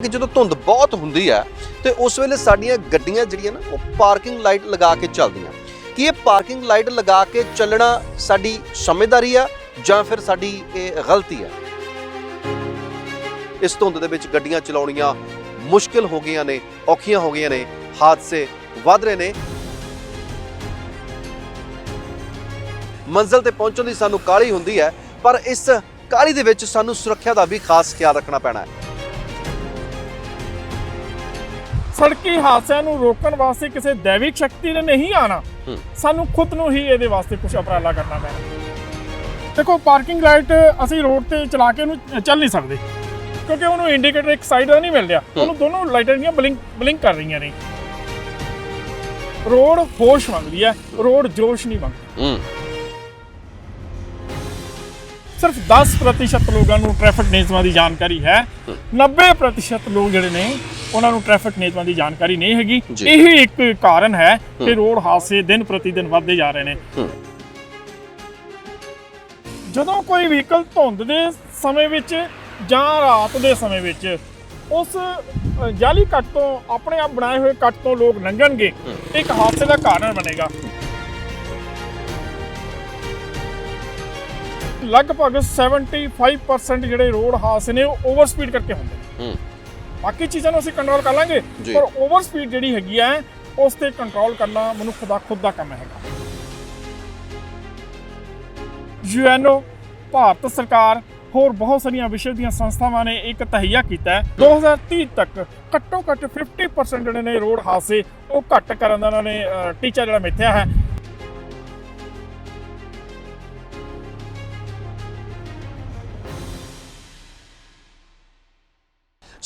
ਕਿ ਜਦੋਂ ਧੁੰਦ ਬਹੁਤ ਹੁੰਦੀ ਹੈ ਤੇ ਉਸ ਵੇਲੇ ਸਾਡੀਆਂ ਗੱਡੀਆਂ ਜਿਹੜੀਆਂ ਨਾ, ਉਹ ਪਾਰਕਿੰਗ ਲਾਈਟ ਲਗਾ ਕੇ ਚੱਲਦੀਆਂ। ਕੀ ਇਹ ਪਾਰਕਿੰਗ ਲਾਈਟ ਲਗਾ ਕੇ ਚੱਲਣਾ ਸਾਡੀ ਸਮਝਦਾਰੀ ਆ ਜਾਂ ਫਿਰ ਸਾਡੀ ਇਹ ਗਲਤੀ ਹੈ ਇਸ ਧੁੰਦ ਦੇ ਵਿੱਚ ਗੱਡੀਆਂ ਚਲਾਉਣੀਆਂ ਮੁਸ਼ਕਿਲ ਹੋ ਗਈਆਂ ਨੇ, ਔਖੀਆਂ ਹੋ ਗਈਆਂ ਨੇ, ਹਾਦਸੇ ਵੱਧ ਰਹੇ ਨੇ। ਮੰਜ਼ਲ ਤੇ ਪਹੁੰਚਣ ਦੀ ਸਾਨੂੰ ਕਾਹਲੀ ਹੁੰਦੀ ਹੈ, ਪਰ ਇਸ ਕਾਹਲੀ ਦੇ ਵਿੱਚ ਸਾਨੂੰ ਸੁਰੱਖਿਆ ਦਾ ਵੀ ਖਾਸ ਖਿਆਲ ਰੱਖਣਾ ਪੈਣਾ ਹੈ। ਸੜਕੀ ਹਾਦਸਿਆਂ ਨੂੰ ਰੋਕਣ ਵਾਸਤੇ ਕਿਸੇ ਦੈਵਿਕ ਸ਼ਕਤੀ ਨੇ ਨਹੀਂ ਆਣਾ। ਸਾਨੂੰ ਖੁਦ ਨੂੰ ਹੀ ਇਹਦੇ ਵਾਸਤੇ ਕੁਝ ਉਪਰਾਲਾ ਕਰਨਾ ਪੈਣਾ। ਦੇਖੋ ਪਾਰਕਿੰਗ ਲਾਈਟ ਅਸੀਂ ਰੋਡ ਤੇ ਚਲਾ ਕੇ ਉਹਨੂੰ ਚੱਲ ਨਹੀਂ ਸਕਦੇ। ਕਿਉਂਕਿ ਉਹਨੂੰ ਇੰਡੀਕੇਟਰ ਇੱਕ ਸਾਈਡ ਦਾ ਨਹੀਂ ਮਿਲ ਰਿਹਾ। ਉਹਨੂੰ ਦੋਨੋਂ ਲਾਈਟਾਂ ਦੀਆਂ ਬਲਿੰਕ ਬਲਿੰਕ ਕਰ ਰਹੀਆਂ ਨੇ। ਰੋਡ ਹੋਸ਼ ਮੰਗਦੀ ਹੈ। ਰੋਡ ਜੋਸ਼ ਨਹੀਂ ਮੰਗਦੀ। ਹੂੰ। ਸਿਰਫ 10% ਲੋਕਾਂ ਨੂੰ ਟ੍ਰੈਫਿਕ ਨਿਯਮਾਂ ਦੀ ਜਾਣਕਾਰੀ ਹੈ। 90% ਲੋਕ ਜਿਹੜੇ ਨੇ ਉਹਨਾਂ ਨੂੰ ਟ੍ਰੈਫਿਕ ਨਿਯਮਾਂ ਦੀ ਜਾਣਕਾਰੀ ਨਹੀਂ ਹੈਗੀ। ਇਹ ਇੱਕ ਕਾਰਨ ਹੈ ਕਿ ਰੋਡ ਹਾਦਸੇ ਦਿਨ ਪ੍ਰਤੀ ਦਿਨ ਵੱਧਦੇ ਜਾ ਰਹੇ ਨੇ। ਜਦੋਂ ਕੋਈ ਵਹੀਕਲ ਧੁੰਦ ਦੇ ਸਮੇਂ ਵਿੱਚ ਜਾਂ ਰਾਤ ਦੇ ਸਮੇਂ ਵਿੱਚ ਉਸ ਜਾਲੀ ਕੱਟ ਤੋਂ ਆਪਣੇ ਆਪ ਬਣਾਏ ਹੋਏ ਕੱਟ ਤੋਂ ਲੋਕ ਲੰਘਣਗੇ ਇੱਕ ਹਾਦਸੇ ਦਾ ਕਾਰਨ ਬਣੇਗਾ। ਲਗਭਗ 75% ਜਿਹੜੇ ਰੋਡ ਹਾਦਸੇ ਨੇ ਉਹ ਓਵਰ ਸਪੀਡ ਕਰਕੇ ਹੁੰਦੇ ਨੇ। ਹੂੰ। ਬਾਕੀ ਚੀਜ਼ਾਂ ਨੂੰ ਅਸੀਂ ਕੰਟਰੋਲ ਕਰ ਲਾਂਗੇ। ਪਰ ਓਵਰ ਸਪੀਡ ਜਿਹੜੀ ਹੈਗੀ ਹੈ ਉਸ ਤੇ ਕੰਟਰੋਲ ਕਰਨਾ ਮਨੁੱਖ ਦਾ ਖੁਦ ਦਾ ਕੰਮ ਹੈਗਾ। ਯੂਐਨਓ ਭਾਰਤ ਸਰਕਾਰ ਹੋਰ ਬਹੁਤ ਸਾਰੀਆਂ ਵਿਸ਼ਵ ਦੀਆਂ ਸੰਸਥਾਵਾਂ ਨੇ ਇੱਕ ਤਹਈਆ ਕੀਤਾ ਹੈ। 2030 ਤੱਕ ਘੱਟੋ ਘੱਟ 50% ਜਿਹੜੇ ਨੇ ਰੋਡ ਹਾਦਸੇ ਉਹ ਘੱਟ ਕਰਨ ਦਾ ਉਹਨਾਂ ਨੇ ਟੀਚਾ ਜਿਹੜਾ ਮਿੱਥਿਆ ਹੈ।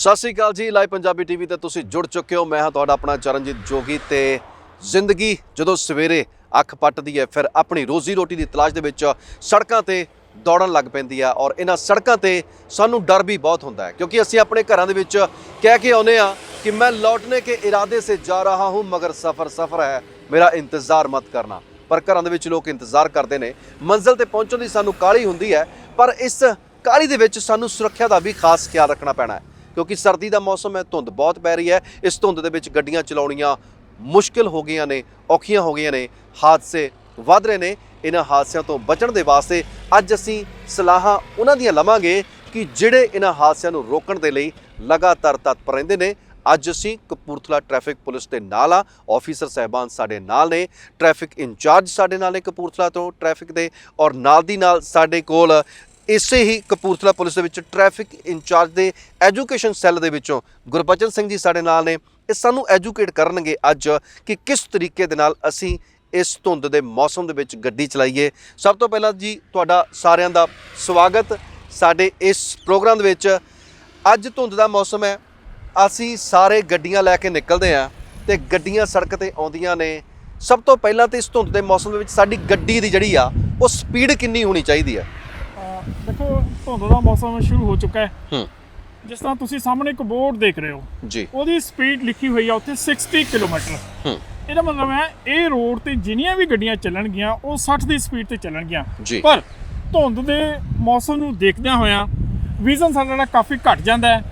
ਸਤਿ ਸ੍ਰੀ ਅਕਾਲ ਜੀ, ਲਾਈਵ ਪੰਜਾਬੀ ਟੀਵੀ ਤੇ ਤੁਸੀਂ ਜੁੜ ਚੁੱਕੇ ਹੋ। ਮੈਂ ਹਾਂ ਤੁਹਾਡਾ ਆਪਣਾ ਚਰਨਜੀਤ ਜੋਗੀ ਤੇ ਜ਼ਿੰਦਗੀ ਜਦੋਂ ਸਵੇਰੇ ਅੱਖ ਪੱਟਦੀ ਹੈ, ਫਿਰ ਆਪਣੀ ਰੋਜ਼ੀ ਰੋਟੀ ਦੀ ਤਲਾਸ਼ ਦੇ ਵਿੱਚ ਸੜਕਾਂ ਤੇ ਦੌੜਨ ਲੱਗ ਪੈਂਦੀ ਆ ਔਰ ਇਹਨਾਂ ਸੜਕਾਂ ਤੇ ਸਾਨੂੰ ਡਰ ਵੀ ਬਹੁਤ ਹੁੰਦਾ ਹੈ। ਕਿਉਂਕਿ ਅਸੀਂ ਆਪਣੇ ਘਰਾਂ ਦੇ ਵਿੱਚ ਕਹਿ ਕੇ ਆਉਨੇ ਆ ਕਿ ਮੈਂ ਲੌਟਨੇ ਕੇ ਇਰਾਦੇ ਸੇ ਜਾ ਰਹਾ ਹੂੰ, ਮਗਰ ਸਫ਼ਰ ਸਫ਼ਰ ਹੈ। ਮੇਰਾ ਇੰਤਜ਼ਾਰ ਮਤ ਕਰਨਾ। ਪਰ ਘਰਾਂ ਦੇ ਵਿੱਚ ਲੋਕ ਇੰਤਜ਼ਾਰ ਕਰਦੇ ਨੇ। ਮੰਜ਼ਿਲ ਤੇ ਪਹੁੰਚਣ ਦੀ ਸਾਨੂੰ ਕਾਹਲੀ ਹੁੰਦੀ ਹੈ, ਪਰ ਇਸ ਕਾਹਲੀ ਦੇ ਵਿੱਚ ਸਾਨੂੰ ਸੁਰੱਖਿਆ ਦਾ ਵੀ ਖਾਸ ਖਿਆਲ ਰੱਖਣਾ ਪੈਣਾ ਹੈ। ਕਿਉਂਕਿ ਸਰਦੀ ਦਾ ਮੌਸਮ ਹੈ, ਧੁੰਦ ਬਹੁਤ ਪੈ ਰਹੀ ਹੈ। ਇਸ ਧੁੰਦ ਦੇ ਵਿੱਚ ਗੱਡੀਆਂ ਚਲਾਉਣੀਆਂ ਮੁਸ਼ਕਿਲ ਹੋ ਗਈਆਂ ਨੇ, ਔਖੀਆਂ ਹੋ ਗਈਆਂ ਨੇ। ਹਾਦਸੇ ਵੱਧ ਰਹੇ ਨੇ। ਇਹਨਾਂ ਹਾਦਸਿਆਂ ਤੋਂ ਬਚਣ ਦੇ ਵਾਸਤੇ ਅੱਜ ਅਸੀਂ ਸਲਾਹਾਂ ਉਹਨਾਂ ਦੀਆਂ ਲਵਾਂਗੇ ਕਿ ਜਿਹੜੇ ਇਹਨਾਂ ਹਾਦਸਿਆਂ ਨੂੰ ਰੋਕਣ ਦੇ ਲਈ ਲਗਾਤਾਰ ਤਤਪਰ ਰਹਿੰਦੇ ਨੇ, ਅੱਜ ਅਸੀਂ ਕਪੂਰਥਲਾ ਟ੍ਰੈਫਿਕ ਪੁਲਿਸ ਦੇ ਨਾਲ ਆ। ਆਫੀਸਰ ਸਹਿਬਾਨ ਸਾਡੇ ਨਾਲ ਨੇ। ਟ੍ਰੈਫਿਕ ਇੰਚਾਰਜ ਸਾਡੇ ਨਾਲ ਨੇ ਕਪੂਰਥਲਾ ਤੋਂ ਟ੍ਰੈਫਿਕ ਦੇ ਔਰ ਨਾਲ ਦੀ ਨਾਲ ਸਾਡੇ ਕੋਲ ਇਸੇ ਹੀ ਕਪੂਰਥਲਾ ਪੁਲਿਸ ਦੇ ਵਿੱਚ ਟ੍ਰੈਫਿਕ ਇੰਚਾਰਜ ਦੇ ਐਜੂਕੇਸ਼ਨ ਸੈੱਲ ਦੇ ਵਿੱਚੋਂ ਗੁਰਬਚਨ ਸਿੰਘ ਜੀ ਸਾਡੇ ਨਾਲ ਨੇ। ਇਹ ਸਾਨੂੰ ਐਜੂਕੇਟ ਕਰਨਗੇ ਅੱਜ ਕਿ ਕਿਸ ਤਰੀਕੇ ਦੇ ਨਾਲ ਅਸੀਂ ਇਸ ਧੁੰਦ ਦੇ ਮੌਸਮ ਦੇ ਵਿੱਚ ਗੱਡੀ ਚਲਾਈਏ। ਸਭ ਤੋਂ ਪਹਿਲਾਂ ਜੀ ਤੁਹਾਡਾ ਸਾਰਿਆਂ ਦਾ ਸਵਾਗਤ। ਸਾਡੇ ਇਸ ਪ੍ਰੋਗਰਾਮ ਦੇ ਵਿੱਚ ਅੱਜ ਧੁੰਦ ਦਾ ਮੌਸਮ ਹੈ। ਅਸੀਂ ਸਾਰੇ ਗੱਡੀਆਂ ਲੈ ਕੇ ਨਿਕਲਦੇ ਆਂ ਤੇ ਗੱਡੀਆਂ ਸੜਕ ਤੇ ਆਉਂਦੀਆਂ ਨੇ। ਸਭ ਤੋਂ ਪਹਿਲਾਂ ਤੇ ਇਸ ਧੁੰਦ ਦੇ ਮੌਸਮ ਦੇ ਵਿੱਚ ਸਾਡੀ ਗੱਡੀ ਦੀ ਜਿਹੜੀ ਆ, ਉਹ ਸਪੀਡ ਕਿੰਨੀ ਹੋਣੀ ਚਾਹੀਦੀ ਹੈ ਦੇਖੋ ਧੁੰਦ ਦਾ ਮੌਸਮ ਸ਼ੁਰੂ ਹੋ ਚੁੱਕਾ ਹੈ। ਹੂੰ। ਜਿਸ ਤਰ੍ਹਾਂ ਤੁਸੀਂ ਸਾਹਮਣੇ ਇੱਕ ਬੋਰਡ ਦੇਖ ਰਹੇ ਹੋ। ਜੀ। ਉਹਦੀ ਸਪੀਡ ਲਿਖੀ ਹੋਈ ਆ ਉੱਥੇ 60 ਕਿਲੋਮੀਟਰ। ਹੂੰ। ਇਹਦਾ ਮਤਲਬ ਹੈ ਇਹ ਰੋਡ ਤੇ ਜਿੰਨੀਆਂ ਵੀ ਗੱਡੀਆਂ ਚੱਲਣਗੀਆਂ ਉਹ 60 ਦੀ ਸਪੀਡ ਤੇ ਚੱਲਣਗੀਆਂ। ਪਰ ਧੁੰਦ ਦੇ ਮੌਸਮ ਨੂੰ ਦੇਖਦਿਆਂ ਹੋਇਆਂ ਵਿਜ਼ਨ ਸਾਡਾ ਕਾਫੀ ਘਟ ਜਾਂਦਾ ਹੈ।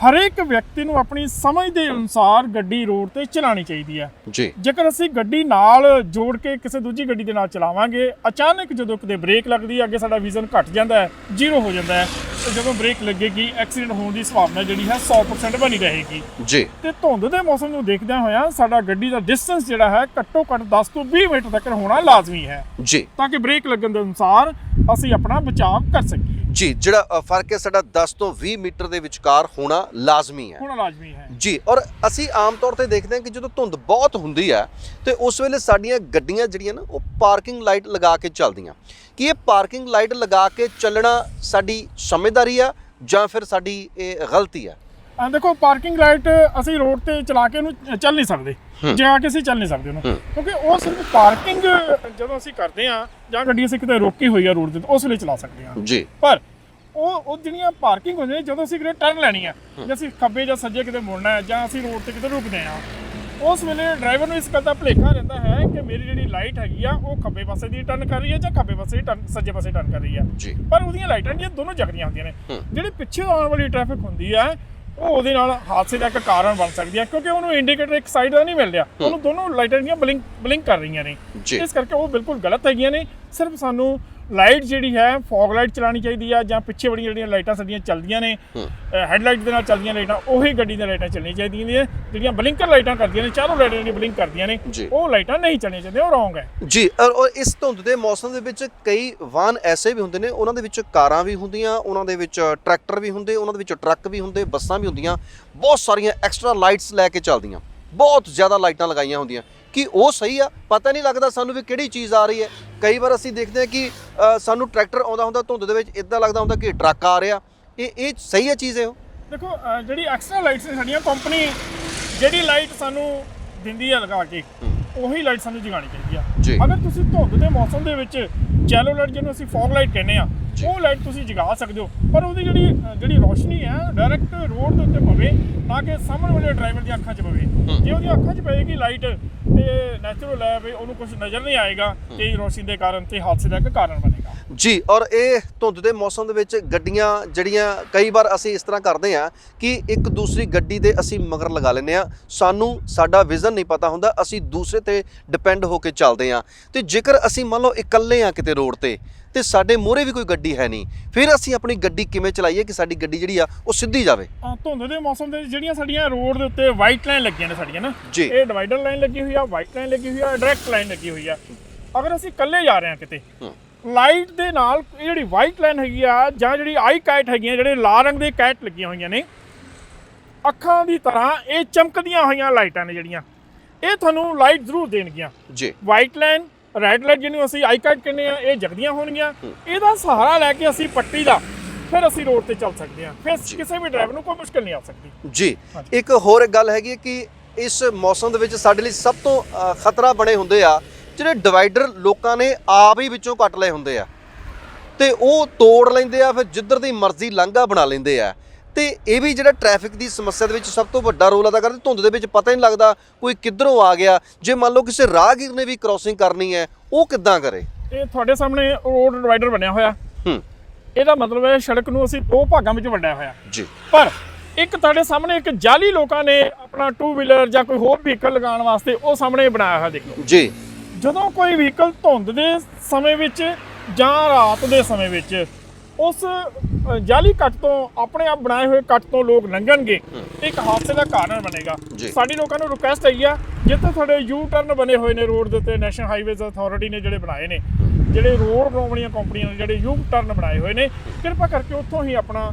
ਹਰੇਕ ਵਿਅਕਤੀ ਨੂੰ ਆਪਣੀ ਸਮਝ ਦੇ ਅਨੁਸਾਰ ਗੱਡੀ ਰੋਡ ਤੇ ਚਲਾਉਣੀ ਚਾਹੀਦੀ ਹੈ। ਜੀ। ਜੇਕਰ ਅਸੀਂ ਗੱਡੀ ਨਾਲ ਜੋੜ ਕੇ ਕਿਸੇ ਦੂਜੀ ਗੱਡੀ ਦੇ ਨਾਲ ਚਲਾਵਾਂਗੇ ਅਚਾਨਕ ਜਦੋਂ ਕਿਤੇ ਬ੍ਰੇਕ ਲੱਗਦੀ ਹੈ ਅੱਗੇ ਸਾਡਾ ਵਿਜ਼ਨ ਘਟ ਜਾਂਦਾ ਹੈ ਜ਼ੀਰੋ ਹੋ ਜਾਂਦਾ ਹੈ ਤੇ ਜਦੋਂ ਬ੍ਰੇਕ ਲੱਗੇਗੀ ਐਕਸੀਡੈਂਟ ਹੋਣ ਦੀ ਸੰਭਾਵਨਾ ਜਿਹੜੀ ਹੈ 100% ਬਣੀ ਰਹੇਗੀ। ਜੀ। ਤੇ ਧੁੰਦ ਦੇ ਮੌਸਮ ਨੂੰ ਦੇਖਦਿਆਂ ਹੋਇਆਂ ਸਾਡਾ ਗੱਡੀ ਦਾ ਡਿਸਟੈਂਸ ਜਿਹੜਾ ਹੈ ਘੱਟੋ ਘੱਟ 10 ਤੋਂ 20 ਮੀਟਰ ਤੱਕ ਹੋਣਾ ਲਾਜ਼ਮੀ ਹੈ। ਜੀ। ਤਾਂ ਕਿ ਬ੍ਰੇਕ ਲੱਗਣ ਦੇ ਅਨੁਸਾਰ ਅਸੀਂ ਆਪਣਾ ਬਚਾਅ ਕਰ ਸਕੀਏ। ਜੀ ਜਿਹੜਾ ਫ਼ਰਕ ਹੈ ਸਾਡਾ 10 ਤੋਂ 20 ਮੀਟਰ ਦੇ ਵਿਚਕਾਰ ਹੋਣਾ ਲਾਜ਼ਮੀ ਹੈ। ਹੋਣਾ ਲਾਜ਼ਮੀ ਹੈ। ਜੀ ਔਰ ਅਸੀਂ ਆਮ ਤੌਰ ਤੇ ਦੇਖਦੇ ਹਾਂ ਕਿ ਜਦੋਂ ਧੁੰਦ ਬਹੁਤ ਹੁੰਦੀ ਹੈ ਤੇ ਉਸ ਵੇਲੇ ਸਾਡੀਆਂ ਗੱਡੀਆਂ ਜਿਹੜੀਆਂ ਨਾ ਉਹ ਪਾਰਕਿੰਗ ਲਾਈਟ ਲਗਾ ਕੇ ਚੱਲਦੀਆਂ। ਕੀ ਇਹ ਪਾਰਕਿੰਗ ਲਾਈਟ ਲਗਾ ਕੇ ਚੱਲਣਾ ਸਾਡੀ ਸਮਝਦਾਰੀ ਆ ਜਾਂ ਫਿਰ ਸਾਡੀ ਇਹ ਗਲਤੀ ਆ? ਆ ਦੇਖੋ ਪਾਰਕਿੰਗ ਲਾਈਟ ਅਸੀਂ ਰੋਡ ਤੇ ਚਲਾ ਕੇ ਉਹਨੂੰ ਚੱਲ ਨਹੀਂ ਸਕਦੇ। ਜਾ ਕੇ ਅਸੀਂ ਚੱਲ ਨਹੀਂ ਸਕਦੇ ਉਹਨੂੰ। ਕਿਉਂਕਿ ਉਹ ਸਿਰਫ ਪਾਰਕਿੰਗ ਜਦੋਂ ਅਸੀਂ ਕਰਦੇ ਆ ਜਾਂ ਗੱਡੀ ਅਸੀਂ ਕਿਤੇ ਰੋਕੀ ਹੋਈ ਆ ਰੋਡ ਤੇ ਉਸ ਵੇਲੇ ਚਲਾ ਸਕਦੇ ਆ ਜੀ। ਪਰ ਉਹ ਉਹ ਜਿਹੜੀਆਂ ਪਾਰਕਿੰਗ ਹੁੰਦੀਆਂ ਨੇ, ਜਦੋਂ ਅਸੀਂ ਕਿਤੇ ਟਰਨ ਲੈਣੀ ਆ ਜਾਂ ਅਸੀਂ ਖੱਬੇ ਜਾਂ ਸੱਜੇ ਕਿਤੇ ਮੁੜਨਾ ਹੈ ਜਾਂ ਅਸੀਂ ਰੋਡ ਤੇ ਕਿਤੇ ਰੁਕਦੇ ਆ ਉਸ ਵੇਲੇ ਡਰਾਈਵਰ ਨੂੰ ਇਸ ਗੱਲ ਦਾ ਭੁਲੇਖਾ ਰਹਿੰਦਾ ਹੈ ਕਿ ਮੇਰੀ ਜਿਹੜੀ ਲਾਈਟ ਹੈਗੀ ਆ ਉਹ ਖੱਬੇ ਪਾਸੇ ਦੀ ਟਰਨ ਕਰ ਰਹੀ ਹੈ ਜਾਂ ਖੱਬੇ ਪਾਸੇ ਦੀ ਟਰਨ ਸੱਜੇ ਪਾਸੇ ਟਰਨ ਕਰ ਰਹੀ ਹੈ। ਪਰ ਉਹਦੀਆਂ ਲਾਈਟਾਂ ਜਿਹੜੀਆਂ ਦੋਨੋਂ ਜਗਦੀਆਂ ਹੁੰਦੀਆਂ ਨੇ। ਜਿਹੜੀ ਪਿੱਛੇ ਆਉਣ ਵਾਲੀ ਟ੍ਰੈਫਿਕ ਹੁੰਦੀ ਹੈ ਉਹ ਉਹਦੇ ਨਾਲ ਹਾਦਸੇ ਦਾ ਇੱਕ ਕਾਰਨ ਬਣ ਸਕਦੀ ਹੈ ਕਿਉਂਕਿ ਉਹਨੂੰ ਇੰਡੀਕੇਟਰ ਇੱਕ ਸਾਈਡ ਦਾ ਨਹੀਂ ਮਿਲ ਰਿਹਾ। ਉਹਨੂੰ ਦੋਨੋਂ ਲਾਈਟਾਂ ਜਿਹੜੀਆਂ ਬਲਿੰਕ ਬਲਿੰਕ ਕਰ ਰਹੀਆਂ ਨੇ। ਜੀ। ਇਸ ਕਰਕੇ ਉਹ ਬਿਲਕੁਲ ਗਲਤ ਹੈਗੀਆਂ ਨੇ। ਸਿਰਫ ਸਾਨੂੰ ਲਾਈਟ ਜਿਹੜੀ ਹੈ ਫੌਗ ਲਾਈਟ ਚਲਾਣੀ ਚਾਹੀਦੀ ਆ ਜਾਂ ਪਿੱਛੇ ਬੜੀਆਂ ਜਿਹੜੀਆਂ ਲਾਈਟਾਂ ਸਾਡੀਆਂ ਚੱਲਦੀਆਂ ਨੇ ਹੈਡਲਾਈਟ ਦੇ ਨਾਲ ਚੱਲਦੀਆਂ ਲਾਈਟਾਂ ਉਹੀ ਗੱਡੀ ਦੀਆਂ ਲਾਈਟਾਂ ਚੱਲਣੀਆਂ ਚਾਹੀਦੀਆਂ ਨੇ ਜਿਹੜੀਆਂ ਬਲਿੰਕਰ ਲਾਈਟਾਂ ਕਰਦੀਆਂ ਨੇ ਚਾਰੋਂ ਲਾਈਟਾਂ ਜਿਹੜੀਆਂ ਬਲਿੰਕ ਕਰਦੀਆਂ ਨੇ। ਉਹ ਲਾਈਟਾਂ ਨਹੀਂ ਚੱਲਣੀਆਂ ਚਾਹੀਦੀਆਂ ਉਹ ਰੋਂਗ ਹੈ। ਜੀ ਔਰ ਇਸ ਧੁੰਦ ਦੇ ਮੌਸਮ ਦੇ ਵਿੱਚ ਕਈ ਵਾਹਨ ਐਸੇ ਵੀ ਹੁੰਦੇ ਨੇ ਉਹਨਾਂ ਦੇ ਵਿੱਚ ਕਾਰਾਂ ਵੀ ਹੁੰਦੀਆਂ ਉਹਨਾਂ ਦੇ ਵਿੱਚ ਟਰੈਕਟਰ ਵੀ ਹੁੰਦੇ ਉਹਨਾਂ ਦੇ ਵਿੱਚ ਟਰੱਕ ਵੀ ਹੁੰਦੇ ਬੱਸਾਂ ਵੀ ਹੁੰਦੀਆਂ ਬਹੁਤ ਸਾਰੀਆਂ ਐਕਸਟਰਾ ਲਾਈਟਸ ਲੈ ਕੇ ਚੱਲਦੀਆਂ ਬਹੁਤ ਜ਼ਿਆਦਾ ਲਾਈਟਾਂ ਲਗਾਈਆਂ ਹੁੰਦੀਆਂ। ਕਿ ਉਹ ਸਹੀ ਆ ਪਤਾ ਨਹੀਂ ਲੱਗਦਾ ਸਾਨੂੰ ਵੀ ਕਿਹੜੀ ਚੀਜ਼ ਆ ਰਹੀ ਹੈ। ਕਈ ਵਾਰ ਅਸੀਂ ਦੇਖਦੇ ਹਾਂ ਕਿ ਅ, ਸਾਨੂੰ ਟਰੈਕਟਰ ਆਉਂਦਾ ਹੁੰਦਾ ਧੁੰਦ ਦੇ ਵਿੱਚ ਇਦਾਂ ਲੱਗਦਾ ਹੁੰਦਾ ਕਿ ਟਰੱਕ ਆ ਰਿਹਾ। ਇਹ ਇਹ ਸਹੀ ਹੈ ਚੀਜ਼ ਇਹ? ਉਹ? ਦੇਖੋ ਅਹ ਜਿਹੜੀ ਐਕਸਟਰਾ ਲਾਈਟਸ ਨੇ ਸਾਡੀਆਂ ਕੰਪਨੀ ਜਿਹੜੀ ਲਾਈਟ ਸਾਨੂੰ ਦਿੰਦੀ ਆ ਲਗਾ ਕੇ ਉਹੀ ਲਾਈਟ ਸਾਨੂੰ ਜਗਾਣੀ ਚਾਹੀਦੀ ਆ। ਜੀ। ਅਗਰ ਤੁਸੀਂ ਧੁੰਦ ਦੇ ਮੌਸਮ ਦੇ ਵਿੱਚ ਜੈਲੋ ਲਾਈਟ ਜਿਹਨੂੰ ਅਸੀਂ ਫੌਗ ਲਾਈਟ ਕਹਿੰਦੇ ਆ ਉਹ ਲਾਈਟ ਤੁਸੀਂ ਜਗਾ ਸਕਦੇ ਹੋ। ਪਰ ਉਹਦੀ ਜਿਹੜੀ ਜਿਹੜੀ ਰੋਸ਼ਨੀ ਹੈ ਡਾਇਰੈਕਟ ਰੋਡ ਦੇ ਉੱਤੇ ਪਵੇ ਤਾਂ ਕਿ ਸਾਹਮਣੇ ਵਾਲੇ ਡਰਾਈਵਰ ਦੀਆਂ ਅੱਖਾਂ 'ਚ ਪਵੇ। ਜੇ ਉਹਦੀਆਂ ਅੱਖਾਂ 'ਚ ਪਏਗੀ ਲਾਈਟ ਤੇ ਨੈਚੁਰਲ ਹੈ ਵੀ ਉਹਨੂੰ ਕੁਝ ਨਜ਼ਰ ਨਹੀਂ ਆਏਗਾ ਤੇਜ਼ ਰੋਸ਼ਨੀ ਦੇ ਕਾਰਨ ਤੇ ਹਾਦਸੇ ਦਾ ਇੱਕ ਕਾਰਨ ਬਣੇਗਾ। ਜੀ ਔਰ ਇਹ ਧੁੰਦ ਦੇ ਮੌਸਮ ਦੇ ਵਿੱਚ ਗੱਡੀਆਂ ਜਿਹੜੀਆਂ ਕਈ ਵਾਰ ਅਸੀਂ ਇਸ ਤਰ੍ਹਾਂ ਕਰਦੇ ਹਾਂ ਕਿ ਇੱਕ ਦੂਸਰੀ ਗੱਡੀ ਦੇ ਅਸੀਂ ਮਗਰ ਲਗਾ ਲੈਂਦੇ ਆ ਸਾਨੂੰ ਸਾਡਾ ਵਿਜ਼ਨ ਨਹੀਂ ਪਤਾ ਹੁੰਦਾ ਅਸੀਂ ਦੂਸਰੇ ਤੇ ਡਿਪੈਂਡ ਹੋ ਕੇ ਚੱਲਦੇ ਆ ਤੇ ਜੇਕਰ ਅਸੀਂ ਮੰਨ ਲਓ ਇਕੱਲੇ ਆ ਕਿਤੇ ਰੋਡ ਤੇ ਤੇ ਸਾਡੇ ਮੂਹਰੇ ਵੀ ਕੋਈ ਗੱਡੀ ਹੈ ਨਹੀਂ ਫਿਰ ਅਸੀਂ ਆਪਣੀ ਗੱਡੀ ਕਿਵੇਂ ਚਲਾਈਏ ਕਿ ਸਾਡੀ ਗੱਡੀ ਜਿਹੜੀ ਆ ਉਹ ਸਿੱਧੀ ਜਾਵੇ ਧੁੰਦ ਦੇ ਮੌਸਮ ਦੇ ਜਿਹੜੀਆਂ ਸਾਡੀਆਂ ਰੋਡ ਦੇ ਉੱਤੇ ਵਾਈਟ ਲਾਈਨ ਲੱਗੀਆਂ ਨੇ ਸਾਡੀਆਂ ਨਾ ਜੀ। ਇਹ ਡਿਵਾਈਡਰ ਲਾਈਨ ਲੱਗੀ ਹੋਈ ਆ ਵਾਈਟ ਲਾਈਨ ਲੱਗੀ ਹੋਈ ਆ ਡਾਇਰੈਕਟ ਲਾਈਨ ਲੱਗੀ ਹੋਈ ਆ ਅਗਰ ਅਸੀਂ ਇਕੱਲੇ ਜਾ ਰਹੇ ਹਾਂ ਕਿਤੇ ਹੂੰ। ਲਾਈਟ ਦੇ ਨਾਲ ਇਹ ਜਿਹੜੀ ਵਾਈਟ ਲਾਈਨ ਹੈਗੀ ਆ ਜਾਂ ਜਿਹੜੀ ਆਈ ਕਾਈਟ ਹੈਗੀਆਂ ਜਿਹੜੇ ਲਾਲ ਰੰਗ ਦੇ ਕਾਈਟ ਲੱਗੀਆਂ ਹੋਈਆਂ ਨੇ ਅੱਖਾਂ ਦੀ ਤਰ੍ਹਾਂ ਇਹ ਚਮਕਦੀਆਂ ਹੋਈਆਂ ਲਾਈਟਾਂ ਨੇ ਜਿਹੜੀਆਂ। ਇਹ ਤੁਹਾਨੂੰ ਲਾਈਟ ਜ਼ਰੂਰ ਦੇਣਗੀਆਂ। ਜੀ। ਵਾਈਟ ਲਾਈਨ ਰੈੱਡ ਲਾਈਟ ਜਿਹਨੂੰ ਅਸੀਂ ਆਈ ਕਾਈਟ ਕਹਿੰਦੇ ਆ ਇਹ ਜਗਦੀਆਂ ਹੋਣਗੀਆਂ। ਇਹਦਾ ਸਹਾਰਾ ਲੈ ਕੇ ਅਸੀਂ ਪੱਟੀ ਦਾ ਫਿਰ ਅਸੀਂ ਰੋਡ ਤੇ ਚੱਲ ਸਕਦੇ ਹਾਂ। ਫਿਰ ਕਿਸੇ ਵੀ ਡਰਾਈਵਰ ਨੂੰ ਕੋਈ ਮੁਸ਼ਕਲ ਨਹੀਂ ਆ ਸਕਦੀ। ਜੀ। ਇੱਕ ਹੋਰ ਗੱਲ ਹੈਗੀ ਕਿ ਇਸ ਮੌਸਮ ਦੇ ਵਿੱਚ ਸਾਡੇ ਲਈ ਸਭ ਤੋਂ ਖਤਰਾ ਬਣੇ ਹੁੰਦੇ ਆ ਜਿਹੜੇ ਡਿਵਾਈਡਰ ਲੋਕਾਂ ਨੇ ਆਪ ਹੀ ਵਿੱਚੋਂ ਕੱਟ ਲਏ ਹੁੰਦੇ ਆ। ਤੇ ਉਹ ਤੋੜ ਲੈਂਦੇ ਆ ਫਿਰ ਜਿੱਧਰ ਦੀ ਮਰਜ਼ੀ ਲਾਂਘਾ ਬਣਾ ਲੈਂਦੇ ਆ। ਤੇ ਇਹ ਵੀ ਜਿਹੜਾ ਟ੍ਰੈਫਿਕ ਦੀ ਸਮੱਸਿਆ ਦੇ ਵਿੱਚ ਸਭ ਤੋਂ ਵੱਡਾ ਰੋਲ ਅਦਾ ਕਰਦਾ ਧੁੰਦ ਦੇ ਵਿੱਚ ਪਤਾ ਹੀ ਨਹੀਂ ਲੱਗਦਾ ਕੋਈ ਕਿੱਧਰੋਂ ਆ ਗਿਆ। ਜੇ ਮੰਨ ਲਓ ਕਿਸੇ ਰਾਹਗੀਰ ਨੇ ਵੀ ਕ੍ਰਾਸਿੰਗ ਕਰਨੀ ਹੈ ਉਹ ਕਿੱਦਾਂ ਕਰੇ? ਇਹ ਤੁਹਾਡੇ ਸਾਹਮਣੇ ਰੋਡ ਡਿਵਾਈਡਰ ਬਣਿਆ ਹੋਇਆ। ਹੂੰ। ਇਹਦਾ ਮਤਲਬ ਹੈ ਸੜਕ ਨੂੰ ਅਸੀਂ ਦੋ ਭਾਗਾਂ ਵਿੱਚ ਵੰਡਿਆ ਹੋਇਆ। ਜੀ। ਪਰ ਇੱਕ ਤੁਹਾਡੇ ਸਾਹਮਣੇ ਇੱਕ ਜਾਲੀ ਲੋਕਾਂ ਨੇ ਆਪਣਾ ਟੂ ਵੀਲਰ ਜਾਂ ਕੋਈ ਹੋਰ ਵਹੀਕਲ ਲਗਾਉਣ ਵਾਸਤੇ ਉਹ ਸਾਹਮਣੇ ਬਣਾਇਆ ਹੋਇਆ ਦੇਖੋ। ਜੀ। ਜਦੋਂ ਕੋਈ ਵਹੀਕਲ ਧੁੰਦ ਦੇ ਸਮੇਂ ਵਿੱਚ ਜਾਂ ਰਾਤ ਦੇ ਸਮੇਂ ਵਿੱਚ ਉਸ ਜਾਲੀ ਕੱਟ ਤੋਂ ਆਪਣੇ ਆਪ ਬਣਾਏ ਹੋਏ ਕੱਟ ਤੋਂ ਲੋਕ ਲੰਘਣਗੇ ਇੱਕ ਹਾਦਸੇ ਦਾ ਕਾਰਨ ਬਣੇਗਾ। ਸਾਡੀ ਲੋਕਾਂ ਨੂੰ ਰਿਕੁਐਸਟ ਹੈਗੀ ਆ ਜਿੱਥੇ ਤੁਹਾਡੇ ਯੂ ਟਰਨ ਬਣੇ ਹੋਏ ਨੇ ਰੋਡ ਦੇ ਉੱਤੇ ਨੈਸ਼ਨਲ ਹਾਈਵੇਜ਼ ਅਥਾਰਟੀ ਨੇ ਜਿਹੜੇ ਬਣਾਏ ਨੇ ਜਿਹੜੇ ਰੋਡ ਬਣਾਉਣੀਆਂ ਕੰਪਨੀਆਂ ਨੇ ਜਿਹੜੇ ਯੂ ਟਰਨ ਬਣਾਏ ਹੋਏ ਨੇ ਕਿਰਪਾ ਕਰਕੇ ਉੱਥੋਂ ਹੀ ਆਪਣਾ